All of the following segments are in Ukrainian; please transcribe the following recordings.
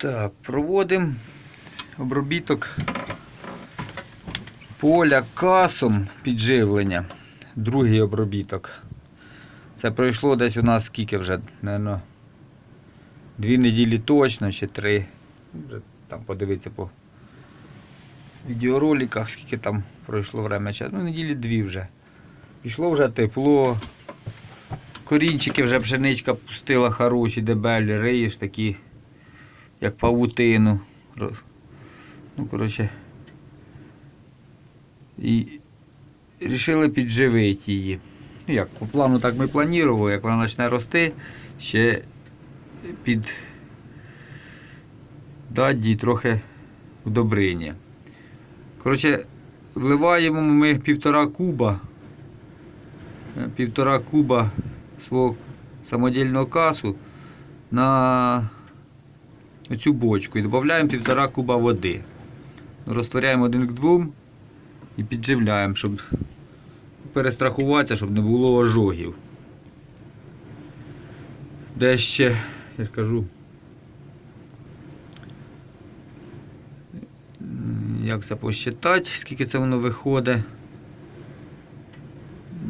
Так, проводимо обробіток поля касом підживлення. Другий обробіток. Це пройшло десь у нас скільки вже, Наверно, дві неділі точно, чи три. Вже там подивитися по відеороликах, скільки там пройшло время. Ну, неділі дві вже. Пішло вже тепло. Корінчики вже пшеничка пустила хороші, дебелі, риєш такі, як павутину. Ну, коротше. І рішили підживити її. Ну, як, по плану так ми планували, як вона почне рости, ще під дати їй трохи удобрення. Коротше, вливаємо ми півтора куба, е, півтора куба свого самодільного касу на цю бочку і додаємо півтора куба води. Розтворяємо один к двом і підживляємо, щоб перестрахуватися, щоб не було ожогів. Де ще, я ж кажу, як це посчитати, скільки це воно виходить.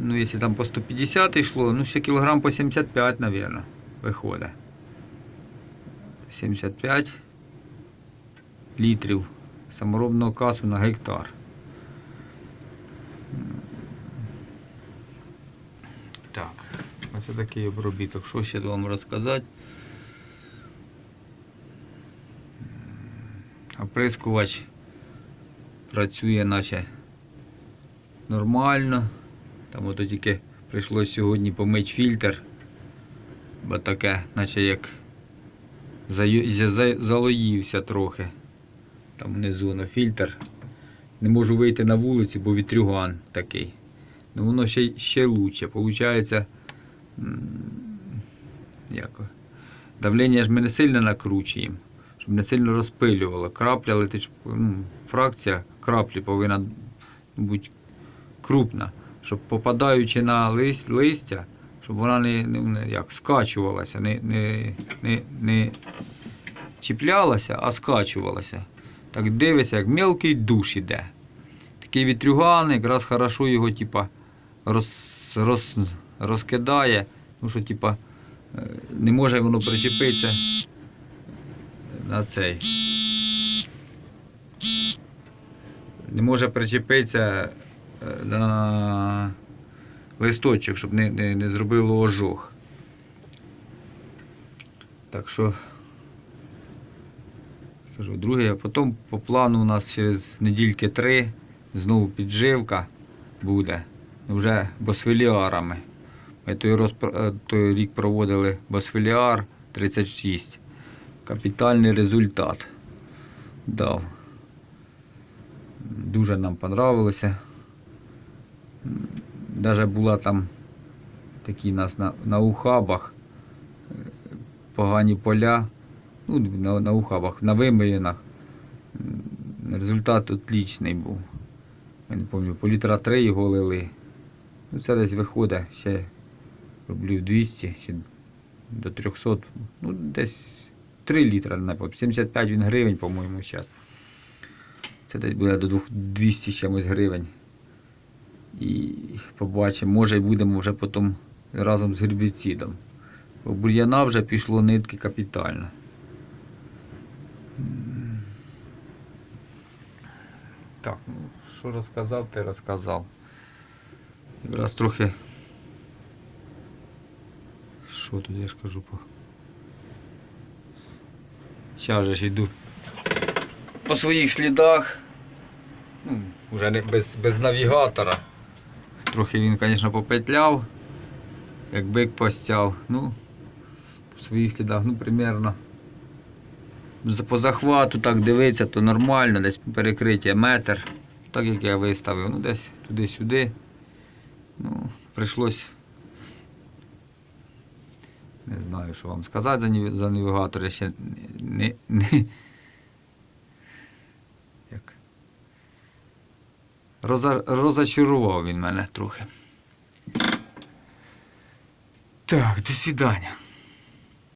Ну, якщо там по 150 йшло, ну ще кілограм по 75, мабуть, виходить. 75 літрів саморобного касу на гектар. Так, оце такий обробіток. Що ще вам розказати? Оприскувач працює наче нормально. Там ото тільки прийшлось сьогодні помити фільтр, бо таке, наче як залоївся трохи. Там внизу на фільтр. Не можу вийти на вулицю, бо вітрюган такий. Ну воно ще, ще лучше. Получається, як, давлення ж ми не сильно накручуємо, щоб не сильно розпилювало. Крапля летить, ну, фракція краплі повинна бути крупна, щоб попадаючи на лист, листя, щоб вона не, не, як, скачувалася, не, не, не, не чіплялася, а скачувалася. Так дивиться, як мелкий душ іде. Такий вітрюган, якраз хорошо його типа, роз, роз, розкидає, ну що типа, е, не може воно причепитися на цей. Не може причепитися е, на листочок, щоб не, не, не зробило ожог. Так що Кажу, друге, а потім по плану у нас через недільки три знову підживка буде вже босфеліарами. Ми той, розпр- е, той рік проводили босфеліар 36. Капітальний результат дав. Дуже нам понравилося. Навіть була там такі нас на, на ухабах е, погані поля ну, на, на ухабах, на вимиїнах. М, Результат отлічний був. Я не пам'ятаю, по літра 3 його лили. Ну, це десь виходить ще рублів 200, ще до 300, ну десь 3 літра, пам'ятаю, 75 він гривень, по-моєму, зараз. Це десь буде до 200 чимось гривень. І побачимо, може і будемо вже потім разом з гербіцидом. Бо бур'яна вже пішло нитки капітально. Так, ну що розказав, ти розказав. Якраз трохи. Що тут я ж кажу по. Зараз же ж йду по своїх слідах. Ну, вже не без, без навігатора. Трохи він, звісно, попетляв, як бик постяв. Ну, по своїх слідах, ну, примерно. По захвату так дивитися, то нормально, десь перекриття метр. Так як я виставив, ну десь туди-сюди. Ну, прийшлось. Не знаю, що вам сказати за навігатор. Я ще не, не, як. Роза, розочарував він мене трохи. Так, до свидання.